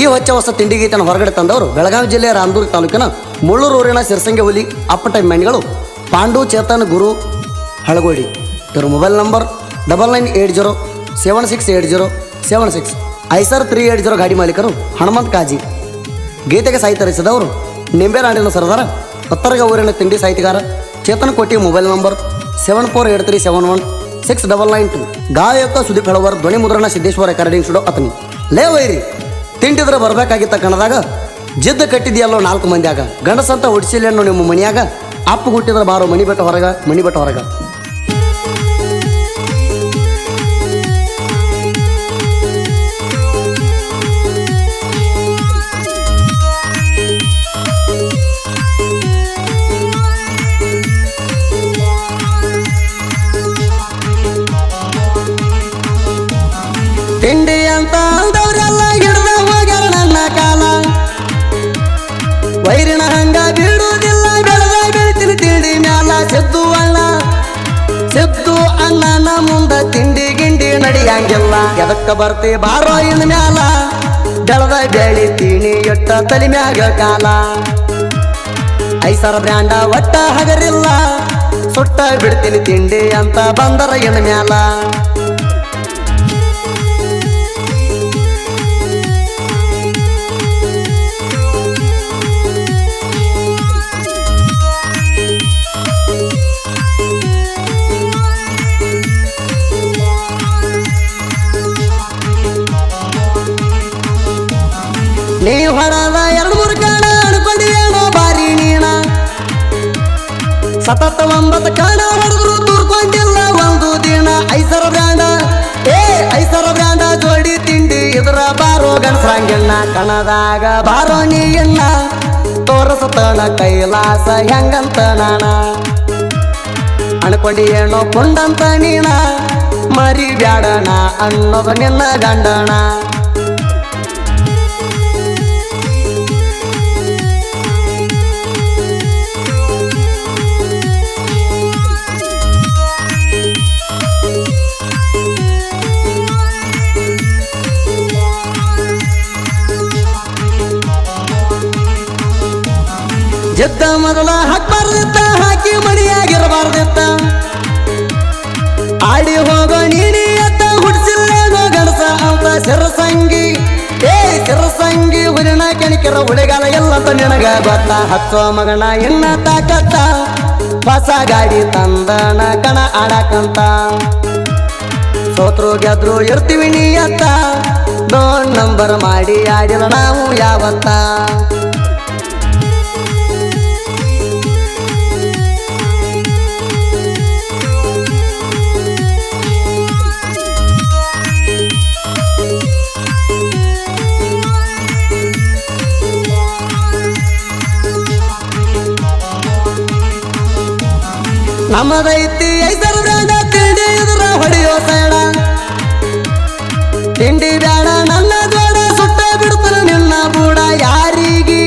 ಈ ಹೊಚ್ಚ ಹೊಸ ತಿಂಡಿ ಗೀತನ ಹೊರಗಡೆ ತಂದವರು ಬೆಳಗಾವಿ ಜಿಲ್ಲೆಯ ರಾಮದುರ್ಗ ತಾಲೂಕಿನ ಮುಳ್ಳೂರು ಊರಿನ ಸಿರಸಂಗೆ ಹುಲಿ ಅಪ್ಪಟ ಮೆಂಡಿಗಳು ಪಾಂಡು ಚೇತನ್ ಗುರು ಹಳಗೋಡಿ. ಇವ್ರ mobile number double nine eight zero seven six eight zero seven six. Eicher three eight zero ಗಾಡಿ ಮಾಲೀಕರು ಹನುಮಂತ್ ಕಾಜಿ. ಗೀತೆಗೆ ಸಾಹಿತ್ಯ ರಚಿಸಿದವರು ನಿಂಬೆನಾಡಿನ ಸರದಾರ ಉತ್ತರಗ ಊರಿನ ತಿಂಡಿ ಸಾಹಿತಿಗಾರ Chetan Koti mobile number seven four eight three seven one six double nine two. ಗಾಯಕ ಸುದೀಪ್ ಹಳವರ್ ಧ್ವನಿ ಮುದ್ರಣ ಸಿದ್ದೇಶ್ವರ ರೆಕಾರ್ಡಿಂಗ್ ಸ್ಟುಡಿಯೋ ಅತನಿ. ಲೇ ವೈರಿ! ತಿಂಡಿದ್ರೆ ಬರ್ಬೇಕಾಗಿತ್ತ ಕಣದಾಗ ಜಿದ್ದ ಕಟ್ಟಿದ್ಯಲ್ಲೋ ನಾಲ್ಕು ಮಂದಿಯಾಗ. ಗಂಡಸಂತ ಹೊಡಿಸಿಲ್ಲೇನೋ ನಿಮ್ಮ ಮನೆಯಾಗ? ಅಪ್ಪು ಹುಟ್ಟಿದ್ರೆ ಬಾರೋ ಮನಿ ಬೆಟ್ಟ ಹೊರಗ, ಮನಿ ಬೆಟ್ಟ ಹೊರಗ. ತಿಂಡಿ ಅಂತ ವೈರಿನ ಹಂಗ ಬಿಡುವುದಿಲ್ಲ ಬೆಳೆದ ಬೆಳಿತೀನಿ ತಿಂಡಿ ಮ್ಯಾಲ ಸಿದ್ದು ಅಣ್ಣ ಸಿದ್ದು ಅಣ್ಣನ ಮುಂದ ತಿಂಡಿ ಗಿಂಡಿ ನಡಿಯಂಗಿಲ್ಲ. ಎದಕ್ಕ ಬರ್ತಿ ಬಾರೋ ಇನ್ ಮ್ಯಾಲ. ಬೆಳೆದ ಬೆಳಿತೀನಿ ಎಟ್ಟ ತಲಿ ಮ್ಯಾಗ ಕಾಲ. ಐಸರ ಬ್ರ್ಯಾಂಡ ಒಟ್ಟ ಹಗರಿಲ್ಲ. ಸುಟ್ಟ ಬಿಡ್ತೀನಿ ತಿಂಡಿ ಅಂತ ಬಂದರ ಇನ್ ಮ್ಯಾಲ. ನೀ ಹೊಡೆದ ಎರಡು ಮೂರು ಕಾಣ ಅನ್ಕೊಂಡಿಯೇನೋ ಬಾರಿ ನೀಣ. ಸತತ ಒಂಬತ್ತು ಕಾಣ ಹೊಡೆದ್ರು ತೂರ್ಕೊಂಡಿಲ್ಲ ಒಂದು ದಿನ ಐಸರ ಬ್ರ್ಯಾಂಡ, ಏ ಐಸರ ಬ್ರ್ಯಾಂಡ, ಜೋಡಿ ತಿಂಡಿ ಇದ್ರ ಬಾರೋ ಗಣಸಂಗಿಲ್ಲ ಕಣದಾಗ ಬಾರೋ ನೀ ಇಲ್ಲ ತೋರಸತನ ಕೈಲಾಸ ಹೆಂಗಂತ ನಾನ ಅನ್ಕೊಂಡಿ ಏನೋ ಕೊಂಡಂತ ನೀನ ಮರಿ ಬ್ಯಾಡಣ ಅನ್ನೋದು ನಿನ್ನ ಗಂಡಣ. ಗೆದ್ದ ಮೊದಲ ಹಾಕ್ಬಾರ್ದಿತ್ತ, ಹಾಕಿ ಮಡಿಯಾಗಿರಬಾರ್ದಿತ್ತ. ಆಡಿ ಹೋಗೋ ನೀಡಿ ಅತ್ತ ಹುಡ್ಸಿಲ್ಲೇನೋ ಗಣಸ ಅಂತ ಸಿರಸಂಗಿ ಏ ಸಿರಸಂಗಿ ಹುರಿನ ಕೆಣಕಿರ ಎಲ್ಲ ಎಲ್ಲಂತ ನಿನಗ ಗೊತ್ತ. ಹಚ್ಚೋ ಮಗನ ಎಣ್ಣ ತಾಕತ್ತ ಹೊಸ ಗಾಡಿ ತಂದಣ ಕಣ ಆಡಕಂತ. ಸೋತ್ರು ಗೆದ್ರು ಇರ್ತೀವಿ ನೀ ಅತ್ತ ಡೋನ್ ನಂಬರ್ ಮಾಡಿ ಆಡಿಲ್ಲ ನಾವು ಯಾವತ್ತ. ನಮ್ಮದೈತಿ ಐದರ ಬ್ಯಾಡ ತಿಂಡಿ ಇದ್ರ ಹೊಡೆಯೋ ಸೈಡ. ತಿಂಡಿ ಬ್ಯಾಡ ನನ್ನ ಜೋಡ ಸುಟ್ಟ ಬಿಡ್ತಾನ ನಿನ್ನ ಬೂಡ ಯಾರಿಗಿ.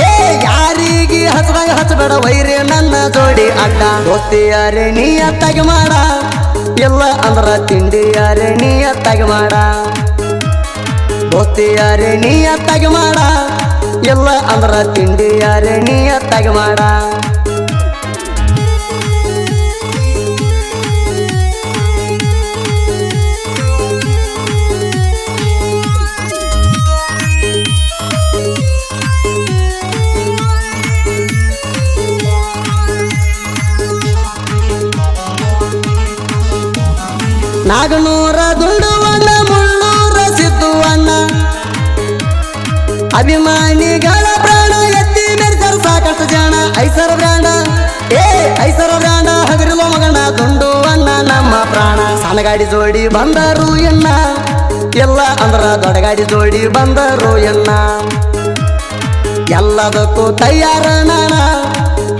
ಏ, ಯಾರಿಗಿ ಹಚ್ಚದಾಗ ಹಚ್ಚಬೇಡ ವೈರಿ ನನ್ನ ಜೋಡಿ ಅಡ್ಡ. ಗೊತ್ತಿಯಾರೆ ನೀ ಅತ್ತಾಗಿ ಮಾಡ. ಎಲ್ಲ ಅಂದ್ರ ತಿಂಡಿಯಾರೆ ನೀ ಅತ್ತಾಗಿ ಮಾಡ. ಗೊತ್ತಿಯಾರೆ ನೀ ಅತ್ತಾಗಿ ಮಾಡ. ಎಲ್ಲ ಅಂದ್ರ ತಿಂಡಿಯಾರೆ ನೀ ಅತ್ತಾಗಿ ಮಾಡ. ನಾಗನೂರ ದುಂಡುವಣ್ಣ ಮುಳ್ಳೂರ ಸಿದ್ದುವಣ್ಣ ಅಭಿಮಾನಿಗಳ ಪ್ರಾಣ ಎತ್ತಿ ಮೆರೆಸರು ಸಾಕಷ್ಟು ಜನ. ಐಸರ ಬ್ರಾಂಡ ಏ, ಐಸರ ಬ್ರಾಂಡ ಹಗರಿಲೋ ಮಗನ ದುಂಡುವಣ್ಣ ನಮ್ಮ ಪ್ರಾಣ. ಸಣ್ಣ ಗಾಡಿ ಜೋಡಿ ಬಂದರು ಎನ್ನ. ಎಲ್ಲ ಅಂದ್ರ ದೊಡ್ಡ ಗಾಡಿ ಜೋಡಿ ಬಂದರು ಎನ್ನ. ಎಲ್ಲದಕ್ಕೂ ತಯಾರ ನಾಣ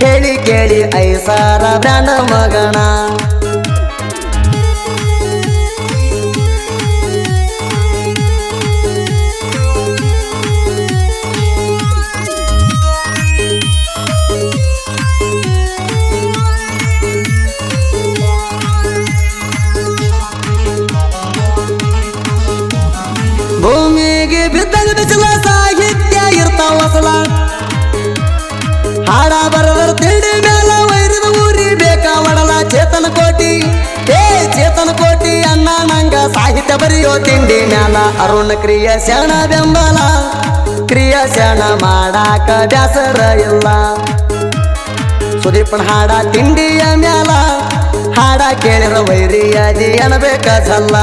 ಹೇಳಿ ಕೇಳಿ ಐಸಾರ ಬ್ರಾಂಡ ಮಗನ. ಹಾಡ ಬರದರ, ತಿಂಡಿ ಮೇಲ ವೈರದ ಊರಿ ಬೇಕಾ ಒಡಲ ಚೇತನ ಕೋಟಿ. ಏ ಚೇತನ ಕೋಟಿ ಅಣ್ಣ, ನಂಗ ಸಾಹಿತ್ಯ ಬರೆಯೋ ತಿಂಡಿ ಮ್ಯಾಲ. ಅರುಣ ಕ್ರಿಯ ಶರಣ ಬೆಂಬಲ, ಕ್ರಿಯ ಶರಣ ಮಾಡಾಕ ಬ್ಯಾಸರ ಎಲ್ಲ ಸುದೀಪನ ಹಾಡ ತಿಂಡಿಯ ಮ್ಯಾಲ, ಹಾಡ ಕೇಳಿರ ವೈರಿಯಾದಿ ಅನ್ಬೇಕ ಜಲ್ಲ